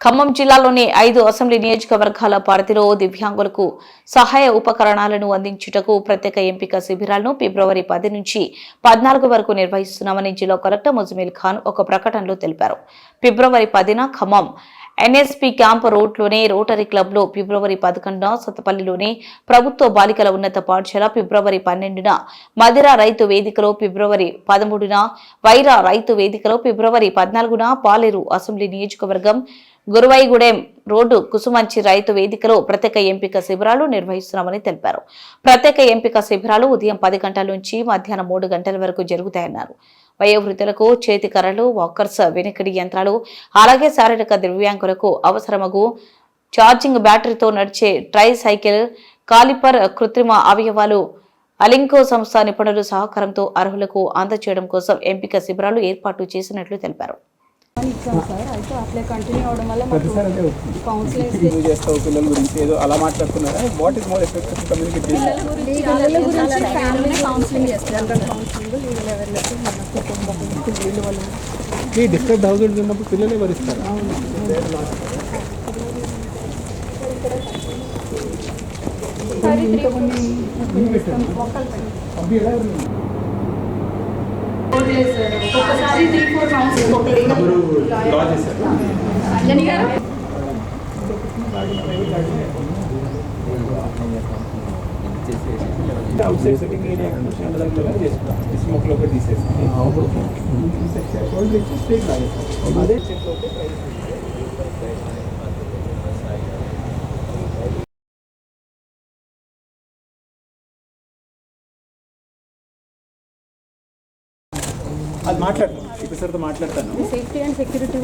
ఖమ్మం జిల్లాలోని ఐదు అసెంబ్లీ నియోజకవర్గాల పరిధిలో దివ్యాంగులకు సహాయ ఉపకరణాలను అందించుటకు ప్రత్యేక ఎంపిక శిబిరాలను ఫిబ్రవరి పది నుంచి పద్నాలుగు వరకు నిర్వహిస్తున్నామని జిల్లా కలెక్టర్ ముజమిల్ ఖాన్ ఒక ప్రకటనలో తెలిపారు. ఫిబ్రవరి పదిన ఖమ్మం ఎన్ఎస్పీ క్యాంప్ రోడ్లోని రోటరీ క్లబ్లో ఫిబ్రవరి పదకొండున సత్తపల్లిలోని ప్రభుత్వ బాలికల ఉన్నత పాఠశాల ఫిబ్రవరి పన్నెండున మదిర రైతు వేదికలో ఫిబ్రవరి పదమూడున వైరా రైతు వేదికలో ఫిబ్రవరి పద్నాలుగున పాలేరు అసెంబ్లీ నియోజకవర్గం గురువైగూడెం రోడ్డు కుసుమంచి రైతు వేదికలో ప్రత్యేక ఎంపిక శిబిరాలు నిర్వహిస్తున్నామని తెలిపారు. ప్రత్యేక ఎంపిక శిబిరాలు ఉదయం పది గంటల నుంచి మధ్యాహ్నం మూడు గంటల వరకు జరుగుతాయన్నారు. వయోవృద్ధులకు చేతి కర్రలు వాకర్స్ వెనుకడి యంత్రాలు అలాగే శారీరక దివ్యాంగులకు అవసరమగు ఛార్జింగ్ బ్యాటరీతో నడిచే ట్రై సైకిల్ కాలిపర్ కృత్రిమ అవయవాలు అలింకో సంస్థ నిపుణుల సహకారంతో అర్హులకు అందజేయడం కోసం ఎంపిక శిబిరాలు ఏర్పాటు చేసినట్లు తెలిపారు. ఇచ్చాం సార్. అయితే అట్లే కంటిన్యూ అవడం వల్ల నువ్వు చేస్తావు పిల్లల గురించి ఏదో అలా మాట్లాడుతున్నారా? What is more effective communicate పిల్లల గురించి ఫ్యామిలీ కౌన్సిలింగ్ చేస్తారు. జనరల్ కౌన్సిలింగ్ వీళ్ళ ఎవరికి మన కుటుంబం వీళ్ళు వాళ్ళు. ఈ డిఫరెంట్ హౌసెస్ ఉన్నప్పుడు పిల్లలే భరిస్తారు. ఒకసారి త్రీ మొక్కలు ఒక్కొక్కసారి త్రీ ఫోర్ కౌన్సిలింగ్ అంజని గారు అవుట్ సైడ్ సిట్టింగ్ ఏరియా దగ్గర చేసుకుంటాం స్మోక్ లో ఒకటి తీసేసి షోల్డర్ ఇచ్చి స్ట్రైట్ లాగేస్తాం అదే చేతిలో ఉంటే అది మాట్లాడతాను సార్తో మాట్లాడతాను. Safety and security